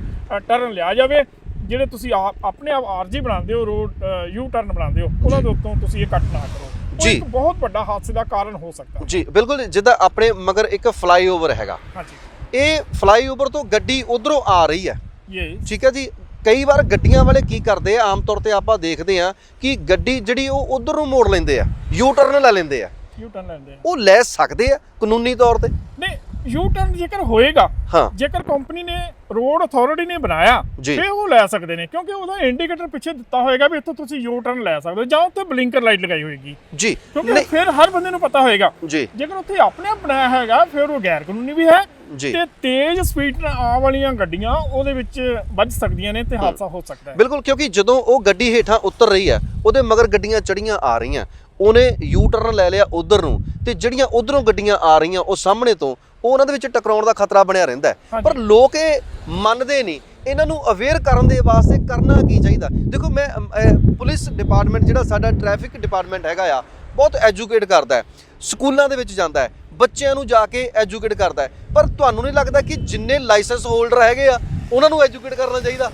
ਟਰਨ ਲਿਆ ਜਾਵੇ। ਜਿਹੜੇ ਤੁਸੀਂ ਆਪ ਆਪਣੇ ਆਪ ਆਰਜੀ ਬਣਾਉਂਦੇ ਹੋ ਰੋਡ ਯੂ ਟਰਨ ਬਣਾਉਂਦੇ ਹੋ ਉਹਨਾਂ ਦੇ ਉੱਤੋਂ ਤੁਸੀਂ ਇਹ ਕੱਟ ਨਾ ਕਰੋ। ਉਹ ਜੀ। ਇੱਕ ਬਹੁਤ ਵੱਡਾ ਹਾਦਸੇ ਦਾ ਕਾਰਨ ਹੋ ਸਕਦਾ। ਜੀ ਬਿਲਕੁਲ ਜਿੱਦਾਂ ਆਪਣੇ ਮਗਰ ਇੱਕ ਫਲਾਈਓਵਰ ਹੈਗਾ। ਹਾਂਜੀ। ਇਹ ਫਲਾਈਓਵਰ ਤੋਂ ਗੱਡੀ ਉਧਰੋਂ ਆ ਰਹੀ ਹੈ। ਇਹ ਠੀਕ ਹੈ ਜੀ ਕਈ ਵਾਰ ਗੱਡੀਆਂ ਵਾਲੇ ਕੀ ਕਰਦੇ ਆ ਆਮ ਤੌਰ ਤੇ ਆਪਾਂ ਦੇਖਦੇ ਆ ਕਿ ਗੱਡੀ ਜਿਹੜੀ ਉਹ ਉਧਰ ਨੂੰ ਮੋੜ ਲੈਂਦੇ ਆ ਯੂ ਟਰਨ ਲੈ ਲੈਂਦੇ ਆ। ਯੂ ਟਰਨ ਲੈਂਦੇ ਆ। ਉਹ ਲੈ ਸਕਦੇ ਆ ਕਾਨੂੰਨੀ ਤੌਰ ਤੇ? ਨਹੀਂ ਯੂ ਟਰਨ ਜੇਕਰ ਹੋਏਗਾ ਹਾਂ। ਜੇਕਰ ਕੰਪਨੀ ਨੇ ਰੋਡ ਅਥਾਰਟੀ ਨੇ ਬਣਾਇਆ ਜੀ। ਫਿਰ ਉਹ ਲੈ ਸਕਦੇ ਨੇ ਕਿਉਂਕਿ ਉਹਦਾ ਇੰਡੀਕੇਟਰ ਪਿੱਛੇ ਦਿੱਤਾ ਹੋਏਗਾ ਵੀ ਇੱਥੋਂ ਤੁਸੀਂ ਯੂ ਟਰਨ ਲੈ ਸਕਦੇ ਹੋ ਜਾਂ ਉੱਤੇ ਬਲਿੰਕਰ ਲਾਈਟ ਲਗਾਈ ਹੋਏਗੀ। ਜੀ। ਕਿਉਂਕਿ ਨਹੀਂ। ਫਿਰ ਹਰ ਬੰਦੇ ਨੂੰ ਪਤਾ ਹੋਏਗਾ। ਜੀ। ਜੇਕਰ ਉੱਥੇ ਆਪਣੇ ਆਪ ਬਣਾਇਆ ਹੈਗਾ ਫਿਰ ਉਹ ਗੈਰ ਕਾਨੂੰਨੀ ਵੀ ਹੈ ਜੀ। ਤੇ ਤੇਜ਼ ਸਪੀਡ ਨਾਲ ਆਉਣ ਵਾਲੀਆਂ ਗੱਡੀਆਂ ਉਹਦੇ ਵਿੱਚ ਵੱਜ ਸਕਦੀਆਂ ਨੇ ਤੇ ਹਾਦਸਾ ਹੋ ਸਕਦਾ ਹੈ। ਬਿਲਕੁਲ ਕਿਉਂਕਿ ਜਦੋਂ ਉਹ ਗੱਡੀ ਹੇਠਾਂ ਉਤਰ ਰਹੀ ਹੈ ਉਹਦੇ ਮਗਰ ਗੱਡੀਆਂ ਚੜੀਆਂ ਆ ਰਹੀਆਂ। ਉਹਨੇ ਯੂ ਟਰਨ ਲੈ ਲਿਆ ਉਧਰ ਨੂੰ ਤੇ ਜਿਹੜੀਆਂ ਉਧਰੋਂ ਗੱਡੀਆਂ ਆ ਰਹੀਆਂ ਉਹ ਸਾਹਮਣੇ ਤੋਂ ਉਹ ਉਹਨਾਂ ਦੇ ਵਿੱਚ ਟਕਰਾਉਣ ਦਾ ਖਤਰਾ ਬਣਿਆ ਰਹਿੰਦਾ ਹੈ। ਪਰ ਲੋਕ ਇਹ ਮੰਨਦੇ ਨਹੀਂ। ਇਹਨਾਂ ਨੂੰ ਅਵੇਅਰ ਕਰਨ ਦੇ ਵਾਸਤੇ ਕਰਨਾ ਕੀ ਚਾਹੀਦਾ? ਦੇਖੋ ਮੈਂ ਅਮ, ਅਹ, ਪੁਲਿਸ ਡਿਪਾਰਟਮੈਂਟ ਜਿਹੜਾ ਸਾਡਾ ਟ੍ਰੈਫਿਕ ਡਿਪਾਰਟਮੈਂਟ ਹੈਗਾ ਆ ਬਹੁਤ ਐਜੂਕੇਟ ਕਰਦਾ ਹੈ। ਸਕੂਲਾਂ ਦੇ ਵਿੱਚ ਜਾਂਦਾ ਹੈ। ਬੱਚਿਆਂ ਨੂੰ ਜਾ ਕੇ ਐਜੂਕੇਟ ਕਰਦਾ ਹੈ। ਪਰ ਤੁਹਾਨੂੰ ਨਹੀਂ ਲੱਗਦਾ ਕਿ ਜਿੰਨੇ ਲਾਇਸੈਂਸ ਹੋਲਡਰ ਹੈਗੇ ਆ ਉਹਨਾਂ ਨੂੰ ਐਜੂਕੇਟ ਕਰਨਾ ਚਾਹੀਦਾ?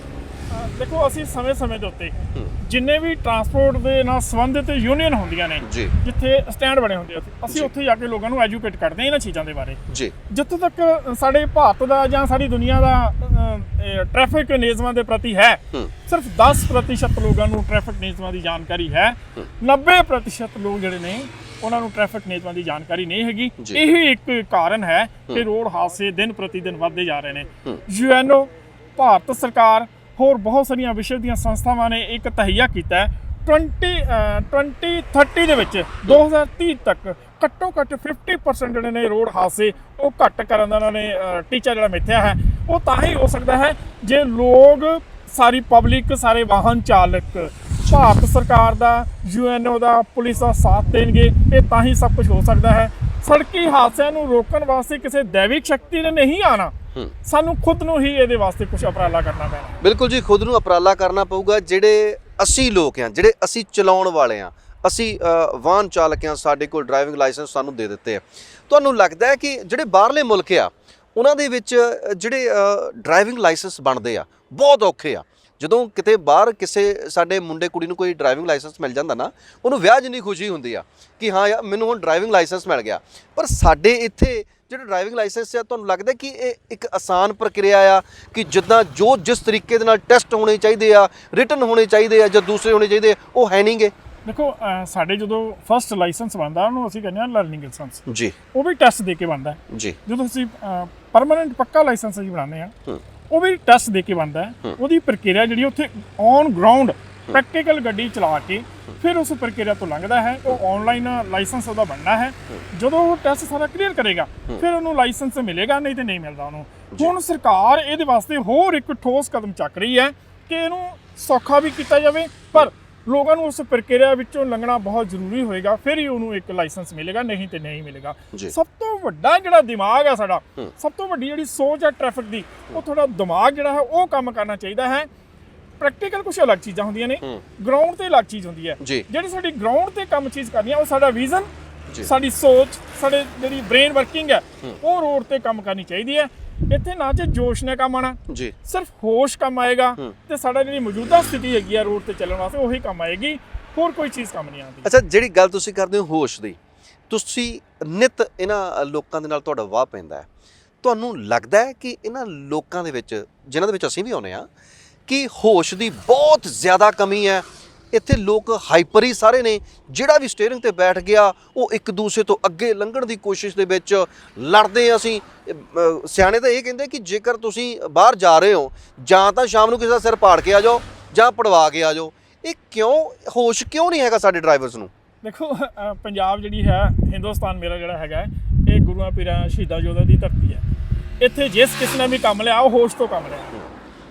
ਦੇਖੋ ਅਸੀਂ ਸਮੇਂ-ਸਮੇਂ ਦੇ ਉੱਤੇ ਜਿੰਨੇ ਵੀ ਟਰਾਂਸਪੋਰਟ ਦੇ ਨਾਲ ਸੰਬੰਧਿਤ ਯੂਨੀਅਨ ਹੁੰਦੀਆਂ ਨੇ ਜਿੱਥੇ ਸਟੈਂਡ ਬਣੇ ਹੁੰਦੇ ਆ ਅਸੀਂ। ਉੱਥੇ ਜਾ ਕੇ ਲੋਕਾਂ ਨੂੰ ਐਜੂਕੇਟ ਕਰਦੇ ਹਾਂ ਇਹਨਾਂ ਚੀਜ਼ਾਂ ਦੇ ਬਾਰੇ। ਜੀ। ਜਿੱਥੋਂ ਤੱਕ ਸਾਡੇ ਭਾਰਤ ਦਾ ਜਾਂ ਸਾਡੀ ਦੁਨੀਆ ਦਾ ਟ੍ਰੈਫਿਕ ਨਿਯਮਾਂ ਦੇ ਪ੍ਰਤੀ ਹੈ। ਸਿਰਫ 10% ਲੋਕਾਂ ਨੂੰ ਟ੍ਰੈਫਿਕ ਨਿਯਮਾਂ ਦੀ ਜਾਣਕਾਰੀ ਹੈ। 90% ਲੋਕ ਜਿਹੜੇ ਨੇ ਉਹਨਾਂ ਨੂੰ ਟ੍ਰੈਫਿਕ ਨਿਯਮਾਂ ਦੀ ਜਾਣਕਾਰੀ ਨਹੀਂ ਹੈਗੀ। ਇਹ ਇੱਕ ਕਾਰਨ ਹੈ ਕਿ ਰੋਡ ਹਾਦਸੇ ਦਿਨ ਪ੍ਰਤੀ ਦਿਨ ਵੱਧਦੇ ਜਾ ਰਹੇ ਨੇ। ਯੂਐਨਓ ਭਾਰਤ ਸਰਕਾਰ ਹੋਰ ਬਹੁਤ ਸਾਰੀਆਂ ਵਿਸ਼ਵ ਦੀਆਂ ਸੰਸਥਾਵਾਂ ਨੇ ਇੱਕ ਤਹਈਆ ਕੀਤਾ ਹੈ। 20 ਅਹ 2030 ਦੇ ਵਿੱਚ 2030 ਤੱਕ ਘੱਟੋ ਘੱਟ 50% ਜਿਹੜੇ ਨੇ ਰੋਡ ਹਾਦਸੇ ਉਹ ਘੱਟ ਕਰਨ ਦਾ ਉਹਨਾਂ ਨੇ ਟੀਚਾ ਜਿਹੜਾ ਮਿੱਥਿਆ ਹੈ। ਉਹ ਤਾਂ ਹੀ ਹੋ ਸਕਦਾ ਹੈ ਜੇ ਲੋਕ ਸਾਰੀ ਪਬਲਿਕ ਸਾਰੇ ਵਾਹਨ ਚਾਲਕ ਭਾਰਤ ਸਰਕਾਰ ਦਾ ਯੂਐਨਓ ਦਾ ਪੁਲਿਸ ਦਾ ਸਾਥ ਦੇਣਗੇ ਇਹ ਤਾਂ ਹੀ ਸਭ ਕੁਝ ਹੋ ਸਕਦਾ ਹੈ। ਸੜਕੀ ਹਾਦਸਿਆਂ ਨੂੰ ਰੋਕਣ ਵਾਸਤੇ ਕਿਸੇ ਦੈਵਿਕ ਸ਼ਕਤੀ ਨੇ ਨਹੀਂ ਆਣਾ। ਸਾਨੂੰ ਖੁਦ ਨੂੰ ਹੀ ਇਹਦੇ ਵਾਸਤੇ ਕੁਝ ਉਪਰਾਲਾ ਕਰਨਾ ਪੈਣਾ। ਬਿਲਕੁਲ ਜੀ ਖੁਦ ਨੂੰ ਉਪਰਾਲਾ ਕਰਨਾ ਪਊਗਾ। ਜਿਹੜੇ ਅਸੀਂ ਲੋਕ ਆ ਜਿਹੜੇ ਅਸੀਂ ਚਲਾਉਣ ਵਾਲੇ ਆ ਅਸੀਂ ਵਾਹਨ ਚਾਲਕ ਆ ਸਾਡੇ ਕੋਲ ਡਰਾਈਵਿੰਗ ਲਾਇਸੈਂਸ ਸਾਨੂੰ ਦੇ ਦਿੱਤੇ ਆ। ਤੁਹਾਨੂੰ ਲੱਗਦਾ ਹੈ ਕਿ ਜਿਹੜੇ ਬਾਹਰਲੇ ਮੁਲਕ ਆ ਉਹਨਾਂ ਦੇ ਵਿੱਚ ਜਿਹੜੇ ਡਰਾਈਵਿੰਗ ਲਾਇਸੈਂਸ ਬਣਦੇ ਆ ਬਹੁਤ ਔਖੇ ਆ। ਜਦੋਂ ਕਿਤੇ ਬਾਹਰ ਕਿਸੇ ਸਾਡੇ ਮੁੰਡੇ ਕੁੜੀ ਨੂੰ ਕੋਈ ਡਰਾਈਵਿੰਗ ਲਾਇਸੈਂਸ ਮਿਲ ਜਾਂਦਾ ਨਾ ਉਹਨੂੰ ਵਿਆਹ ਜਿੰਨੀ ਖੁਸ਼ੀ ਹੁੰਦੀ ਆ ਕਿ ਹਾਂ ਯਾਰ ਮੈਨੂੰ ਹੁਣ ਡਰਾਈਵਿੰਗ ਲਾਇਸੈਂਸ ਮਿਲ ਗਿਆ। ਪਰ ਸਾਡੇ ਇੱਥੇ ਜਿਹੜਾ ਡਰਾਈਵਿੰਗ ਲਾਇਸੈਂਸ ਆ ਤੁਹਾਨੂੰ ਲੱਗਦਾ ਕਿ ਇਹ ਇੱਕ ਆਸਾਨ ਪ੍ਰਕਿਰਿਆ ਆ ਕਿ ਜਿੱਦਾਂ ਜੋ ਜਿਸ ਤਰੀਕੇ ਦੇ ਨਾਲ ਟੈਸਟ ਹੋਣੇ ਚਾਹੀਦੇ ਆ ਰਿਟਨ ਹੋਣੇ ਚਾਹੀਦੇ ਆ ਜਾਂ ਦੂਸਰੇ ਹੋਣੇ ਚਾਹੀਦੇ ਆ, ਉਹ ਹੈ ਨਹੀਂਗੇ ਦੇਖੋ ਸਾਡੇ ਜਦੋਂ ਫਸਟ ਲਾਇਸੈਂਸ ਬਣਦਾ ਉਹਨੂੰ ਅਸੀਂ ਕਹਿੰਦੇ ਹਾਂ ਲਰਨਿੰਗ ਲਾਇਸੈਂਸ ਜੀ। ਉਹ ਵੀ ਟੈਸਟ ਦੇ ਕੇ ਬਣਦਾ। ਜੀ। ਜਦੋਂ ਅਸੀਂ ਪਰਮਨੈਂਟ ਪੱਕਾ ਲਾਇਸੈਂਸ ਅਸੀਂ ਬਣਾਉਂਦੇ ਆ। ਉਹ ਵੀ ਟੈਸਟ ਦੇ ਕੇ ਬਣਦਾ ਹੈ। ਉਹਦੀ ਪ੍ਰਕਿਰਿਆ ਜਿਹੜੀ ਉੱਥੇ ਔਨ ਗਰਾਊਂਡ ਪ੍ਰੈਕਟੀਕਲ ਗੱਡੀ ਚਲਾ ਕੇ ਫਿਰ ਉਸ ਪ੍ਰਕਿਰਿਆ ਤੋਂ ਲੰਘਦਾ ਹੈ। ਉਹ ਆਨਲਾਈਨ ਲਾਇਸੈਂਸ ਉਹਦਾ ਬਣਨਾ ਹੈ। ਜਦੋਂ ਉਹ ਟੈਸਟ ਸਾਰਾ ਕਲੀਅਰ ਕਰੇਗਾ ਫਿਰ ਉਹਨੂੰ ਲਾਇਸੈਂਸ ਮਿਲੇਗਾ ਨਹੀਂ ਤੇ ਨਹੀਂ ਮਿਲਦਾ ਉਹਨੂੰ। ਹੁਣ ਸਰਕਾਰ ਇਹਦੇ ਵਾਸਤੇ ਹੋਰ ਇੱਕ ਠੋਸ ਕਦਮ ਚੱਕ ਰਹੀ ਹੈ ਕਿ ਇਹਨੂੰ ਸੌਖਾ ਵੀ ਕੀਤਾ ਜਾਵੇ ਪਰ ਲੋਕਾਂ ਨੂੰ ਉਸ ਪ੍ਰਕਿਰਿਆ ਵਿੱਚੋਂ ਲੰਘਣਾ ਬਹੁਤ ਜ਼ਰੂਰੀ ਹੋਏਗਾ ਫਿਰ ਹੀ ਉਹਨੂੰ ਇੱਕ ਲਾਇਸੈਂਸ ਮਿਲੇਗਾ ਨਹੀਂ ਤੇ ਨਹੀਂ ਮਿਲੇਗਾ। ਸਭ ਤੋਂ ਵੱਡਾ ਜਿਹੜਾ ਦਿਮਾਗ ਹੈ ਸਾਡਾ। ਸਭ ਤੋਂ ਵੱਡੀ ਜਿਹੜੀ ਸੋਚ ਹੈ ਟ੍ਰੈਫਿਕ ਦੀ ਉਹ ਥੋੜਾ ਦਿਮਾਗ ਜਿਹੜਾ ਹੈ ਉਹ ਕੰਮ ਕਰਨਾ ਚਾਹੀਦਾ ਹੈ ਪ੍ਰੈਕਟੀਕਲ ਕੁਝ ਅਲੱਗ ਚੀਜ਼ਾਂ ਹੁੰਦੀਆਂ ਨੇ। ਗਰਾਊਂਡ ਤੇ ਅਲੱਗ ਚੀਜ਼ ਹੁੰਦੀ ਹੈ ਜਿਹੜੀ ਸਾਡੀ ਗਰਾਊਂਡ ਤੇ ਕੰਮ ਚੀਜ਼ ਕਰਨੀ ਹੈ ਉਹ ਸਾਡਾ ਵਿਜ਼ਨ। ਸਾਡੀ ਸੋਚ ਸਾਡੇ ਜਿਹੜੀ ਬ੍ਰੇਨ ਵਰਕਿੰਗ ਹੈ ਉਹ ਰੋਡ ਤੇ ਕੰਮ ਕਰਨੀ ਚਾਹੀਦੀ ਹੈ ਇੱਥੇ ਨਾ ਚ ਜੋਸ਼ ਨੇ ਕੰਮ ਆਣਾ ਜੀ। ਸਿਰਫ ਹੋਸ਼ ਕੰਮ ਆਏਗਾ। ਤੇ ਸਾਡਾ ਜਿਹੜੀ ਮੌਜੂਦਾ ਸਥਿਤੀ ਹੈਗੀ ਆ ਰੋਡ ਤੇ ਚੱਲਣ ਵਾਸਤੇ ਉਹੀ ਕੰਮ ਆਏਗੀ। ਹੋਰ ਕੋਈ ਚੀਜ਼ ਕੰਮ ਨਹੀਂ ਆਉਂਦੀ। ਅੱਛਾ ਜਿਹੜੀ ਗੱਲ ਤੁਸੀਂ ਕਰਦੇ ਹੋ ਹੋਸ਼ ਦੀ ਤੁਸੀਂ ਨਿਤ ਇਹਨਾਂ ਲੋਕਾਂ ਦੇ ਨਾਲ ਤੁਹਾਡਾ ਵਾਹ ਪੈਂਦਾ ਹੈ। ਤੁਹਾਨੂੰ ਲੱਗਦਾ ਹੈ ਕਿ ਇਹਨਾਂ ਲੋਕਾਂ ਦੇ ਵਿੱਚ ਜਿਨ੍ਹਾਂ ਦੇ ਵਿੱਚ ਅਸੀਂ ਵੀ ਆਉਨੇ ਆ ਕਿ ਹੋਸ਼ ਦੀ ਬਹੁਤ ਜ਼ਿਆਦਾ ਕਮੀ ਹੈ ਇੱਥੇ ਲੋਕ ਹਾਈਪਰ ਹੀ ਸਾਰੇ ਨੇ। ਜਿਹੜਾ ਵੀ ਸਟੀਅਰਿੰਗ ਤੇ ਬੈਠ ਗਿਆ, ਉਹ ਇੱਕ ਦੂਸਰੇ ਤੋਂ ਅੱਗੇ ਲੰਘਣ ਦੀ ਕੋਸ਼ਿਸ਼ ਦੇ ਵਿੱਚ ਲੜਦੇ ਆ ਅਸੀਂ। ਸਿਆਣੇ ਤਾਂ ਇਹ ਕਹਿੰਦੇ ਕਿ ਜੇਕਰ ਤੁਸੀਂ ਬਾਹਰ ਜਾ ਰਹੇ ਹੋ, ਜਾਂ ਤਾਂ ਸ਼ਾਮ ਨੂੰ ਕਿਸੇ ਦਾ ਸਿਰ ਪਾੜ ਕੇ ਆ ਜਾਓ, ਜਾਂ ਪੜਵਾ ਕੇ ਆ ਜਾਓ। ਇਹ ਕਿਉਂ, ਹੋਸ਼ ਕਿਉਂ ਨਹੀਂ ਹੈਗਾ ਸਾਡੇ ਡਰਾਈਵਰਸ ਨੂੰ? ਦੇਖੋ ਪੰਜਾਬ ਜਿਹੜੀ ਹੈ, ਹਿੰਦੁਸਤਾਨ ਮੇਰਾ ਜਿਹੜਾ ਹੈਗਾ ਇਹ ਗੁਰੂਆਂ, ਪੀਰਾਂ, ਸ਼ਹੀਦਾਂ ਯੋਧਿਆਂ ਦੀ ਧਰਤੀ ਹੈ। ਇੱਥੇ ਜਿਸ ਕਿਸੇ ਨੇ ਵੀ ਕੰਮ ਲਿਆ, ਉਹ ਹੋਸ਼ ਤੋਂ ਕੰਮ ਲਿਆ।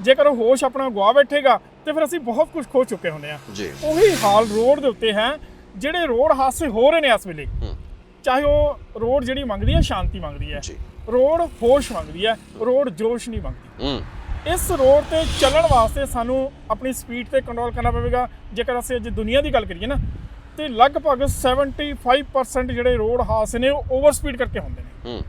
ਜੇਕਰ ਉਹ ਹੋਸ਼ ਆਪਣਾ ਗਵਾ ਬੈਠੇਗਾ ਤੇ ਫਿਰ ਅਸੀਂ ਬਹੁਤ ਕੁਝ ਖੋ ਚੁੱਕੇ ਹੁੰਦੇ ਆ ਜੀ। ਉਹੀ ਹਾਲ ਰੋਡ ਦੇ ਉੱਤੇ ਹੈ ਜਿਹੜੇ ਰੋਡ ਹਾਦਸੇ ਹੋ ਰਹੇ ਨੇ ਇਸ ਵੇਲੇ। ਚਾਹੇ ਉਹ ਰੋਡ ਜਿਹੜੀ ਮੰਗਦੀ ਹੈ ਸ਼ਾਂਤੀ ਮੰਗਦੀ ਹੈ। ਰੋਡ ਹੋਸ਼ ਮੰਗਦੀ ਹੈ ਰੋਡ ਜੋਸ਼ ਨਹੀਂ ਮੰਗਦੀ। ਇਸ ਰੋਡ ਤੇ ਚੱਲਣ ਵਾਸਤੇ ਸਾਨੂੰ ਆਪਣੀ ਸਪੀਡ ਤੇ ਕੰਟਰੋਲ ਕਰਨਾ ਪਵੇਗਾ। ਜੇਕਰ ਅਸੀਂ ਅੱਜ ਦੁਨੀਆ ਦੀ ਗੱਲ ਕਰੀਏ ਨਾ ਤੇ ਲਗਭਗ 75% ਜਿਹੜੇ ਰੋਡ ਹਾਦਸੇ ਨੇ ਉਹ ਓਵਰ ਸਪੀਡ ਕਰਕੇ ਹੁੰਦੇ ਨੇ। ਹੂੰ।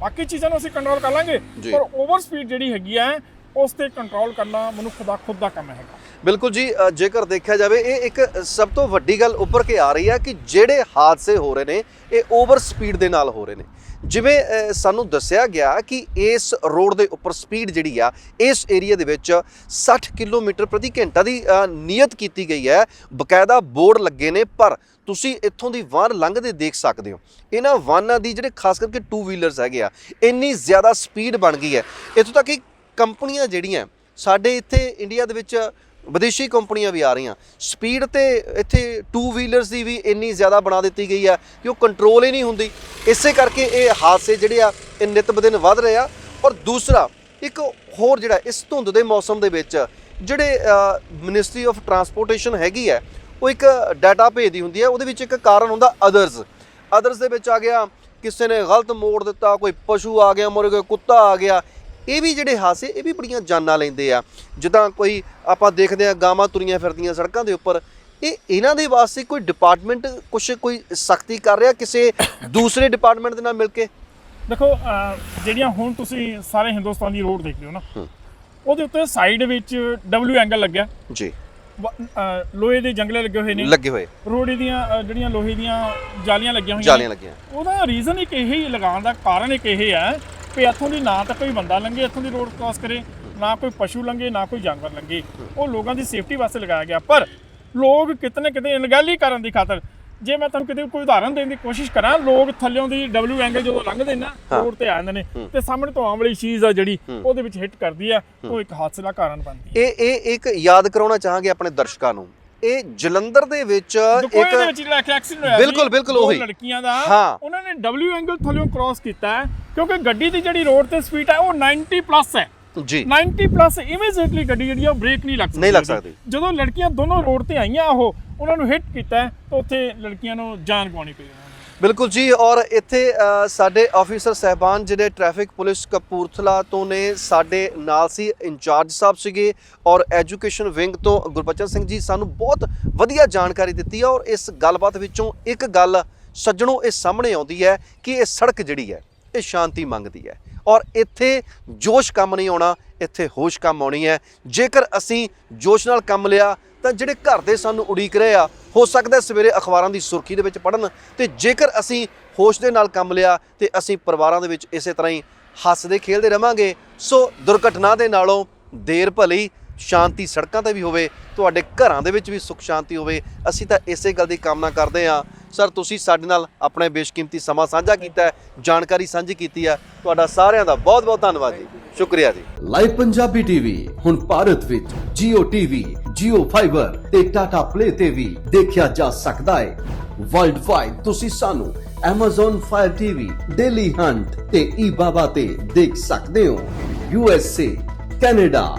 ਬਾਕੀ ਚੀਜ਼ਾਂ ਨੂੰ ਅਸੀਂ ਕੰਟਰੋਲ ਕਰ ਲਾਂਗੇ। ਪਰ ਓਵਰ ਸਪੀਡ ਜਿਹੜੀ ਹੈਗੀ ਹੈ ਉਸ ਤੇ ਕੰਟਰੋਲ ਕਰਨਾ ਮਨੁੱਖ ਦਾ ਖੁਦ ਦਾ ਕੰਮ ਹੈਗਾ। ਬਿਲਕੁਲ ਜੀ ਜੇਕਰ ਦੇਖਿਆ ਜਾਵੇ ਇਹ ਇੱਕ ਸਭ ਤੋਂ ਵੱਡੀ ਗੱਲ ਉੱਭਰ ਕੇ ਆ ਰਹੀ ਹੈ ਕਿ ਜਿਹੜੇ ਹਾਦਸੇ ਹੋ ਰਹੇ ਨੇ ਇਹ ਓਵਰ ਸਪੀਡ ਦੇ ਨਾਲ ਹੋ ਰਹੇ ਨੇ। ਜਿਵੇਂ ਸਾਨੂੰ ਦੱਸਿਆ ਗਿਆ ਕਿ ਇਸ ਰੋਡ ਦੇ ਉੱਪਰ ਸਪੀਡ ਜਿਹੜੀ ਆ ਇਸ ਏਰੀਆ ਦੇ ਵਿੱਚ 60 ਕਿਲੋਮੀਟਰ ਪ੍ਰਤੀ ਘੰਟਾ ਦੀ ਅ, ਨਿਯਤ ਕੀਤੀ ਗਈ ਹੈ। ਬਕਾਇਦਾ ਬੋਰਡ ਲੱਗੇ ਨੇ ਪਰ ਤੁਸੀਂ ਇੱਥੋਂ ਦੀ ਵਾਹਨ ਲੰਘਦੇ ਦੇਖ ਸਕਦੇ ਹੋ। ਇਹਨਾਂ ਵਾਹਨਾਂ ਦੀ ਜਿਹੜੇ ਖਾਸ ਕਰਕੇ ਟੂ ਵੀਲਰਸ ਹੈਗੇ ਆ ਇੰਨੀ ਜ਼ਿਆਦਾ ਸਪੀਡ ਬਣ ਗਈ ਹੈ। ਇੱਥੋਂ ਤੱਕ ਕਿ ਕੰਪਨੀਆਂ ਜਿਹੜੀਆਂ, ਸਾਡੇ ਇੱਥੇ ਇੰਡੀਆ ਦੇ ਵਿੱਚ ਵਿਦੇਸ਼ੀ ਕੰਪਨੀਆਂ ਵੀ ਆ ਰਹੀਆਂ। ਸਪੀਡ ਤੇ ਇੱਥੇ ਟੂ ਵੀਲਰਸ ਦੀ ਵੀ ਇੰਨੀ ਜ਼ਿਆਦਾ ਬਣਾ ਦਿੱਤੀ ਗਈ ਆ ਕਿ ਉਹ ਕੰਟਰੋਲ ਹੀ ਨਹੀਂ ਹੁੰਦੀ। ਇਸੇ ਕਰਕੇ ਇਹ ਹਾਦਸੇ ਜਿਹੜੇ ਆ, ਇਹ ਨਿਤ ਬਦਿਨ ਵੱਧ ਰਹੇ ਆ। ਔਰ ਦੂਸਰਾ, ਇੱਕ ਹੋਰ ਜਿਹੜਾ ਇਸ ਧੁੰਦ ਦੇ ਮੌਸਮ ਦੇ ਵਿੱਚ ਜਿਹੜੇ ਮਿਨਿਸਟਰੀ ਆਫ ਟਰਾਂਸਪੋਰਟੇਸ਼ਨ ਹੈਗੀ ਹੈ, ਉਹ ਇੱਕ ਡਾਟਾ ਭੇਜਦੀ ਹੁੰਦੀ ਹੈ। ਉਹਦੇ ਵਿੱਚ ਇੱਕ ਕਾਰਨ ਹੁੰਦਾ ਅਦਰਸ ਅਦਰਸ ਦੇ ਵਿੱਚ ਆ ਗਿਆ, ਕਿਸੇ ਨੇ ਗਲਤ ਮੋੜ ਦਿੱਤਾ, ਕੋਈ ਪਸ਼ੂ ਆ ਗਿਆ ਮੁਰ ਕੋਈ ਕੁੱਤਾ ਆ ਗਿਆ। ਇਹ ਵੀ ਜਿਹੜੇ ਹਾਸੇ ਇਹ ਵੀ ਬੜੀਆਂ ਜਾਨਾਂ ਲੈਂਦੇ ਆ। ਜਿੱਦਾਂ ਕੋਈ ਆਪਾਂ ਦੇਖਦੇ ਆ ਗਾਵਾਂ ਤੁਰੀਆਂ ਫਿਰਦੀਆਂ ਸੜਕਾਂ ਦੇ ਉੱਪਰ। ਇਹ ਇਹਨਾਂ ਦੇ ਵਾਸਤੇ ਕੋਈ ਡਿਪਾਰਟਮੈਂਟ ਕੁਛ ਕੋਈ ਸਖਤੀ ਕਰ ਰਿਹਾ ਕਿਸੇ ਦੂਸਰੇ ਡਿਪਾਰਟਮੈਂਟ ਦੇ ਨਾਲ ਮਿਲ ਕੇ? ਦੇਖੋ ਜਿਹੜੀਆਂ ਹੁਣ ਤੁਸੀਂ ਸਾਰੇ ਹਿੰਦੁਸਤਾਨ ਦੀ ਰੋਡ ਦੇਖ ਰਹੇ ਹੋ। ਨਾ। ਉਹਦੇ ਉੱਤੇ ਸਾਈਡ ਵਿੱਚ ਡਬਲਯੂ ਐਂਗਲ ਲੱਗਿਆ। ਜੀ। ਲੋਹੇ ਦੇ ਜੰਗਲੇ ਲੱਗੇ ਹੋਏ ਨੇ। ਲੱਗੇ ਹੋਏ। ਰੋਡ ਦੀਆਂ ਜਿਹੜੀਆਂ ਲੋਹੇ ਦੀਆਂ ਜਾਲੀਆਂ ਲੱਗੀਆਂ ਹੋਈਆਂ ਜਾਲੀਆਂ। ਲੱਗੀਆਂ। ਉਹਦਾ ਰੀਜ਼ਨ ਇੱਕ ਇਹ ਹੀ ਲਗਾਉਣ ਦਾ ਕਾਰਨ ਇੱਕ ਇਹ ਹੈ ਕਿ ਇੱਥੋਂ ਦੀ ਨਾ ਤਾਂ ਕੋਈ ਬੰਦਾ ਲੰਘੇ ਇੱਥੋਂ ਦੀ ਰੋਡ ਕ੍ਰਾਸ ਕਰੇ ਨਾ ਕੋਈ ਪਸ਼ੂ ਲੰਘੇ ਨਾ ਕੋਈ ਜਾਨਵਰ ਲੰਘੇ। ਉਹ ਲੋਕਾਂ ਦੀ ਸੇਫਟੀ ਵਾਸਤੇ ਲਗਾਇਆ ਗਿਆ। ਪਰ ਲੋਕ ਕਿਤਨੇ ਕਿਤੇ ਅਣਗਹਿਲੀ ਕਰਨ ਦੀ ਖਾਤਰ ਜੇ ਮੈਂ ਤੁਹਾਨੂੰ ਕਿਤੇ ਕੋਈ ਉਦਾਹਰਨ ਦੇਣ ਦੀ ਕੋਸ਼ਿਸ਼ ਕਰਾਂ ਲੋਕ ਥੱਲਿਓਂ ਦੀ ਡਬਲਯੂ ਐਂਗਲ ਜਦੋਂ ਲੰਘਦੇ ਨੇ। ਰੋਡ ਤੇ ਆ ਜਾਂਦੇ ਨੇ ਤੇ ਸਾਹਮਣੇ ਤੋਂ ਆਉਣ ਵਾਲੀ ਚੀਜ਼ ਆ ਜਿਹੜੀ ਉਹਦੇ ਵਿੱਚ ਹਿੱਟ ਕਰਦੀ ਆ ਉਹ ਇੱਕ ਹਾਦਸੇ ਦਾ ਕਾਰਨ ਬਣਦੀ ਇਹ ਇਹ ਇੱਕ ਯਾਦ ਕਰਾਉਣਾ ਚਾਹਾਂਗੇ ਆਪਣੇ ਦਰਸ਼ਕਾਂ ਨੂੰ। ਇਹ ਜਲੰਧਰ ਦੇ ਵਿੱਚ ਦੇ ਇੱਕ ਵਿੱਚ ਜਿਹੜਾ ਐਕਸੀਡੈਂਟ ਹੋਇਆ ਬਿਲਕੁਲ, ਬਿਲਕੁਲ ਉਹੀ। ਲੜਕੀਆਂ ਦਾ। ਉਹਨਾਂ ਨੇ ਡਬਲਯੂ ਐਂਗਲ ਥੱਲਿਓਂ ਕ੍ਰਾਸ ਕੀਤਾ ਕਿਉਂਕਿ ਗੱਡੀ ਦੀ ਜਿਹੜੀ ਰੋਡ ਤੇ ਸਪੀਡ ਹੈ ਉਹ 90 ਪਲੱਸ ਹੈ ਜੀ 90 ਪਲੱਸ ਇਮੀਡੀਏਟਲੀ ਗੱਡੀ ਜਿਹੜੀ ਉਹ ਬ੍ਰੇਕ ਨਹੀਂ ਲੱਗ ਸਕਦੀ ਨਹੀਂ ਲੱਗ। ਸਕਦੀ। ਜਦੋਂ ਲੜਕੀਆਂ ਦੋਨੋਂ ਰੋਡ ਤੇ ਆਈਆਂ ਉਹ ਉਹਨਾਂ ਨੂੰ ਹਿੱਟ ਕੀਤਾ ਤਾਂ ਉੱਥੇ ਲੜਕੀਆਂ ਨੂੰ ਜਾਨ ਗਵਾਉਣੀ ਪਈ। ਬਿਲਕੁਲ ਜੀ, ਔਰ ਇੱਥੇ ਸਾਡੇ ਆਫੀਸਰ ਸਹਿਬਾਨ ਜਿਹੜੇ ਟ੍ਰੈਫਿਕ ਪੁਲਿਸ ਕਪੂਰਥਲਾ ਤੋਂ ਨੇ, ਸਾਡੇ ਨਾਲ ਸੀ ਇੰਚਾਰਜ ਸਾਹਿਬ ਸੀਗੇ, ਔਰ ਐਜੂਕੇਸ਼ਨ ਵਿੰਗ ਤੋਂ ਗੁਰਬਚਨ ਸਿੰਘ ਜੀ ਸਾਨੂੰ ਬਹੁਤ ਵਧੀਆ ਜਾਣਕਾਰੀ ਦਿੱਤੀ ਹੈ ਔਰ ਇਸ ਗੱਲਬਾਤ ਵਿੱਚੋਂ ਇੱਕ ਗੱਲ ਸੱਜਣੋਂ ਇਹ ਸਾਹਮਣੇ ਆਉਂਦੀ ਹੈ ਕਿ ਇਹ ਸੜਕ ਜਿਹੜੀ ਹੈ, ਇਹ ਸ਼ਾਂਤੀ ਮੰਗਦੀ ਹੈ। ਔਰ ਇੱਥੇ ਜੋਸ਼ ਕੰਮ ਨਹੀਂ ਆਉਣਾ, ਇੱਥੇ ਹੋਸ਼ ਕੰਮ ਆਉਣੀ ਹੈ। ਜੇਕਰ ਅਸੀਂ ਜੋਸ਼ ਨਾਲ ਕੰਮ ਲਿਆ, ਤਾਂ ਜਿਹੜੇ ਘਰ ਦੇ ਸਾਨੂੰ ਉਡੀਕ ਰਹੇ ਆ, ਹੋ ਸਕਦਾ ਸਵੇਰੇ ਅਖਬਾਰਾਂ ਦੀ ਸੁਰਖੀ ਦੇ ਵਿੱਚ ਪੜਨ ਤੇ ਜੇਕਰ ਅਸੀਂ ਹੋਸ਼ ਦੇ ਨਾਲ ਕੰਮ ਲਿਆ, ਤੇ ਅਸੀਂ ਪਰਿਵਾਰਾਂ ਦੇ ਵਿੱਚ ਇਸੇ ਤਰ੍ਹਾਂ ਹੀ ਹੱਸਦੇ ਖੇਡਦੇ ਰਵਾਂਗੇ ਸੋ ਦੁਰਘਟਨਾ ਦੇ ਨਾਲੋਂ ਦੇਰ ਭਲੀ ਸ਼ਾਂਤੀ ਸੜਕਾਂ ਤੇ ਵੀ ਹੋਵੇ ਤੁਹਾਡੇ ਘਰਾਂ ਦੇ ਵਿੱਚ ਵੀ ਸੁੱਖ ਸ਼ਾਂਤੀ ਹੋਵੇ ਅਸੀਂ ਤਾਂ ਇਸੇ ਗੱਲ ਦੀ ਕਾਮਨਾ ਕਰਦੇ ਹਾਂ। ਸਰ ਤੁਸੀਂ ਸਾਡੇ ਨਾਲ ਆਪਣੇ ਬੇਸ਼ਕੀਮਤੀ ਸਮਾਂ ਸਾਂਝਾ ਕੀਤਾ ਹੈ ਜਾਣਕਾਰੀ ਸਾਂਝੀ ਕੀਤੀ ਹੈ। ਤੁਹਾਡਾ ਸਾਰਿਆਂ ਦਾ ਬਹੁਤ ਬਹੁਤ ਧੰਨਵਾਦ ਜੀ। ਸ਼ੁਕਰੀਆ ਜੀ। ਲਾਈਵ ਪੰਜਾਬੀ ਟੀਵੀ ਹੁਣ ਭਾਰਤ ਵਿੱਚ Jio TV, Jio Fiber ਤੇ Tata Play ਤੇ ਵੀ ਦੇਖਿਆ ਜਾ ਸਕਦਾ ਹੈ। ਵਰਲਡ ਵਾਈਡ ਤੁਸੀਂ ਸਾਨੂੰ Amazon Fire TV, Daily Hunt ਤੇ eBaba ਤੇ ਦੇਖ ਸਕਦੇ ਹੋ। USA, Canada,